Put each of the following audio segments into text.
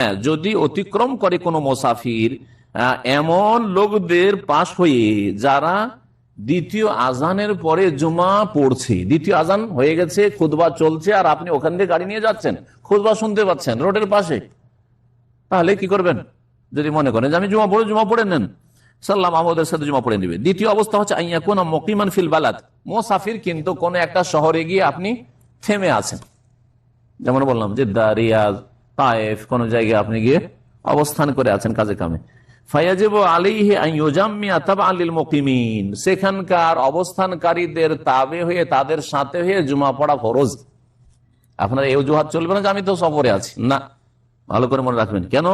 হ্যাঁ, যদি অতিক্রম করে কোনো মোসাফির এমন লোকদের পাশ হয়ে যারা দ্বিতীয় আজানের পরে জুমা পড়ছে দ্বিতীয় আজান হয়ে গেছে খুদবা চলছে আর আপনি ওখান থেকে গাড়ি নিয়ে যাচ্ছেন খুদবা শুনতে পাচ্ছেন রোডের পাশে তাহলে কি করবেন? যদি মনে করেন যে আমি জুমা পড়ে জুমা পড়ে নেন সাল্লাম আমাদের সাথে জমা পড়ে নেবে। দ্বিতীয় অবস্থা হচ্ছে আইয়া কোন মকিমান ফিল বালাদ। মোসাফির কিন্তু কোন একটা শহরে গিয়ে আপনি থেমে আছেন। যেমন বললাম যে দা রিয়াজ তায়েফ, কোন জায়গায় আপনি গিয়ে অবস্থান করে আছেন কাজে কামে। ফায়াজিব আলিহি আইয়ুজাম্মিয়া তাবা আলিল মুকিমিন। সেখানকার অবস্থানকারীদের তাবে হয়ে, তাদের সাথে হয়ে জুমা পড়া ফরজ। আপনার এই অজুহাত চলবে না যে আমি তো সফরে আছি। না, ভালো করে মনে রাখবেন। কেন?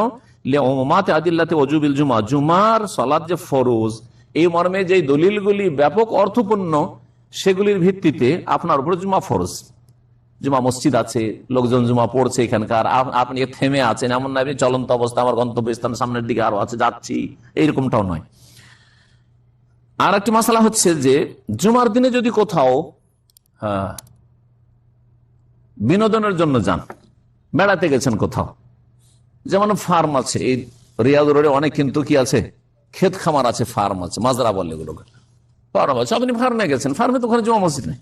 ওমাতে আদিল্লাতে অজুবিল জুমা। জুমার সলাদ যে ফরজ, এই মর্মে যে দলিলগুলি ব্যাপক অর্থপূর্ণ, সেগুলির ভিত্তিতে আপনার উপর জুমা ফরজ। জুমা মসজিদ আছে লোকজন জুমা পড়ছে এখানকার আপনি থেমে আছেন এমন না চলন্ত অবস্থা আমার গন্তব্যস্থান সামনের দিকে আরও আছে যাচ্ছি এইরকমটাও নয়। আর একটি মশলা হচ্ছে যে জুমার দিনে যদি কোথাও হ্যাঁ, বিনোদনের জন্য যান বেড়াতে গেছেন কোথাও যেমন ফার্ম আছে এই রিয়াদ রোডে অনেক কিন্তু কি আছে ক্ষেত খামার আছে ফার্ম আছে মাজরা বলে এগুলোকে ফার্ম আছে আপনি ফার্মে গেছেন ফার্মে তো ওখানে জমা মসজিদ নেই।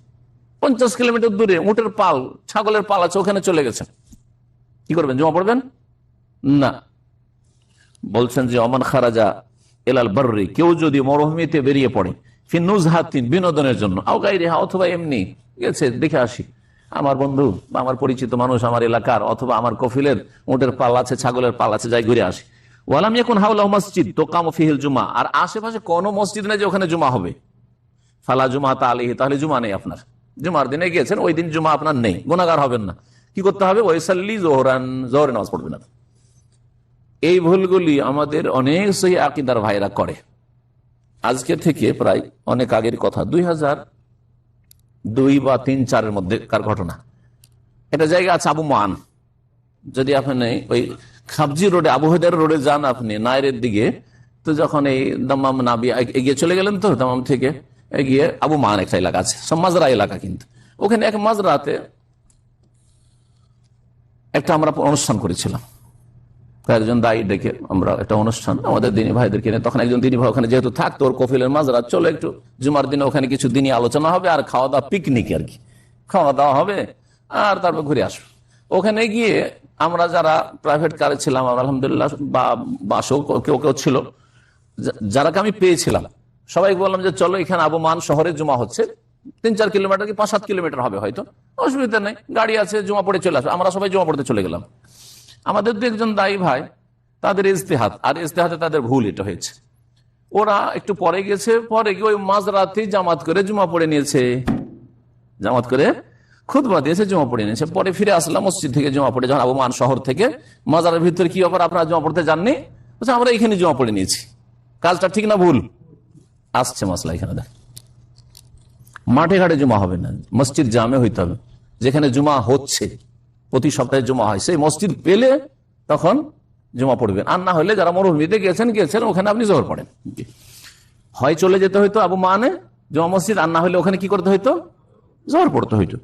পঞ্চাশ কিলোমিটার দূরে উটের পাল, ছাগলের পাল আছে, ওখানে চলে গেছেন। কি করবেন, জমা পড়বেন? না। বলছেন যে, অমান খারাজা এলাল বার্রি কেউ যদি মরুভূমিতে বেরিয়ে পড়ে ফিনুজ হাতিন বিনোদনের জন্য। অথবা এমনি গেছে, দেখে আসি। আমার বন্ধু, আমার পরিচিত মানুষ আমার এলাকার, অথবা আমার কফিলের উটের পাল আছে, ছাগলের পাল আছে, যাই ঘুরে আসি। ওয়ালাম এখন হাউলা মসজিদ দোকাম ফিহিল জুমা। আর আশেপাশে কোনো মসজিদ নেই যে ওখানে জুমা হবে। ফালা জুমা তা আলিহি তাহলে জুমা নেই আপনার। জুমার দিনে গিয়েছেন, ওই দিন জুমা আপনার নেই গুণাগার হবেন না। কি করতে হবে? ওয়েসাল্লি জোহরান, জোহরে নামাজ পড়বে না। এই ভুলগুলি আমাদের অনেক সেই আকিদার ভাইরা করে। আজকে থেকে প্রায় অনেক আগের কথা, দুই হাজার দুই বা তিন চারের মধ্যে কার ঘটনা। এটা জায়গা আছে আবু মান যদি আপনি ওই খাবজি রোডে আবুহেদার রোডে যান আপনি নায়রের দিকে, তো যখন এই দামাম নাবি এগিয়ে চলে গেলেন তো দামাম থেকে এগিয়ে আবু মান একটা এলাকা আছে, সব মাজরা এলাকা কিন্তু। ওখানে এক মাজরাতে একটা আমরা অনুষ্ঠান করেছিলাম। কয়েকজন দায়ী ডেকে আমরা একটা অনুষ্ঠান, আমাদের দিনী ভাইদেরকে নিয়ে। তখন একজন দিনী ভাই ওখানে যেহেতু থাকতো, ওর কফিলের মাজরা, চলো একটু জুমার দিনে ওখানে কিছু দিনই আলোচনা হবে আর খাওয়া দাওয়া পিকনিক আর কি। খাওয়া দাওয়া হবে আর তারপর ঘুরে আসব। ওখানে গিয়ে আমরা যারা প্রাইভেট কারে ছিলাম আলহামদুলিল্লাহ বা বাসও কেউ কেউ ছিল যারাকে আমি পেয়েছিলাম সবাইকে বললাম যে চলো এখানে আবমান শহরে জমা হচ্ছে। তিন, চার কিলোমিটার কি পাঁচ, সাত কিলোমিটার হবে হয়তো। অসুবিধা নেই, গাড়ি আছে, জমা পড়ে চলে আসবে। আমরা সবাই জমা পড়তে চলে গেলাম। আমাদের দু একজন দায়ী ভাই, তাদের ইস্তেহাত আর ইস্তেহাতে তাদের ভুল এটা হয়েছে। ওরা একটু পরে গেছে, পরে গিয়ে ওই মাঝরাতে জামাত করে জমা পড়ে নিয়েছে। জামাত করে খুদবা দিয়েছে, জমা পড়ে নিয়েছে। পরে ফিরে আসলাম মসজিদ থেকে জমা পড়ে, যখন আবমান শহর থেকে মাজারের ভিতরে কি ব্যাপার আপনারা জমা পড়তে যাননি? আমরা এখানে জমা পড়ে নিয়েছি। কাজটা ঠিক না, ভুল। আসছে মশলা এখানে দেখ। মাঠে ঘাটে জমা হবে না। মসজিদ জামে হইতে হবে। যেখানে জুমা হচ্ছে, প্রতি সপ্তাহে জমা হয়। সেই মসজিদ পেলে তখন জমা পড়বেন আর না হলে যারা মরুভূমিতে গেছেন গেছেন, ওখানে আপনি জোহর পড়েন। হয় চলে যেতে হইতো আবু মানে জমা মসজিদ, আর না হলে ওখানে কি করতে হইতো? জোহর পড়তে হইতো।